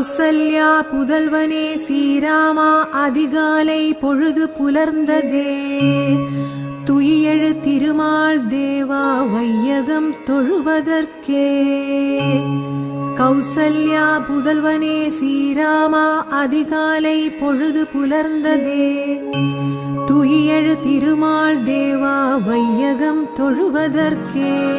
கௌசல்யா புதல்வனே ஸ்ரீராமா அதிகாலை பொழுது புலர்ந்ததே. துயியெழு திருமால் தேவா வையகம் தொழுவதற்கே. கௌசல்யா புதல்வனே ஸ்ரீராமா அதிகாலை பொழுது புலர்ந்ததே. துயியெழு திருமால் தேவா வையகம் தொழுவதற்கே.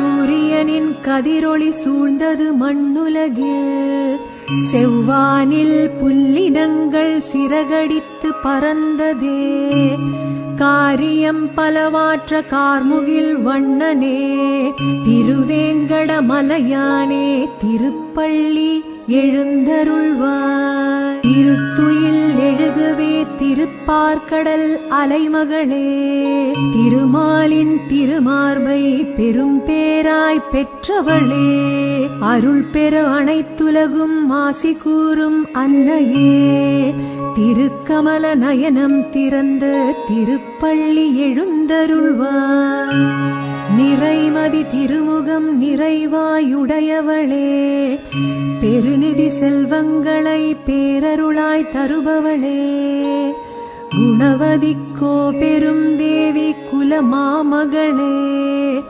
கதிரொளி சூழ்ந்தது மண்ணுலகில் செவ்வானில் புல்லினங்கள் சிறகடித்து பறந்ததே. காரியம் பலவாற்ற கார்முகில் வண்ணனே. திருவேங்கட மலையானே திருப்பள்ளி எழுந்தருள்வார் திருத்துயில் திருப்பார்கடல் திருப்பார்க்கடல் அலைமகளே திருமாலின் திருமார்பை பெரும் பேராய் பெற்றவளே அருள் பெற அனைத்துலகும் மாசி கூறும் அன்னையே. திருக்கமல நயனம் திறந்த திருப்பள்ளி எழுந்தருள்வான் நிறைமதி திருமுகம் நிறைவாயுடையவளே. பெருநிதி செல்வங்களை பேரருளாய் தருபவளே. குணவதிக்கோ பெரும் தேவி குலமாமகளே.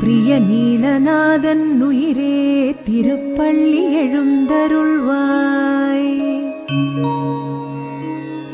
பிரிய நீலநாதன் உயிரே திருப்பள்ளி எழுந்தருள்வாய்.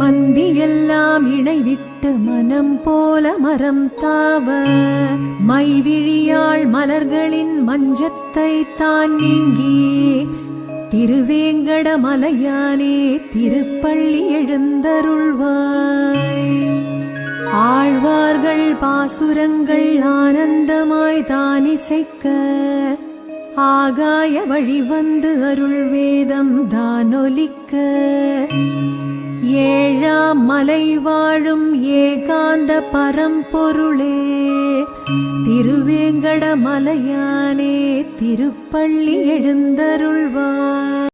மந்தியெல்லாம் இணைவிட்டு மனம் போல மரம் தாவ. மைவிழியாள் மலர்களின் மஞ்சத்தை தான் நீங்கி. திருவேங்கட மலையானே திருப்பள்ளி எழுந்தருள்வாய். ஆழ்வார்கள் பாசுரங்கள் ஆனந்தமாய் தான் இசைக்க ஆகாய வழி வந்து அருள் வேதம் தானொலிக்க. ஏழாம் மலை வாழும் ஏகாந்த பரம்பொருளே திருவேங்கட மலையானே திருப்பள்ளி எழுந்தருள்வார்.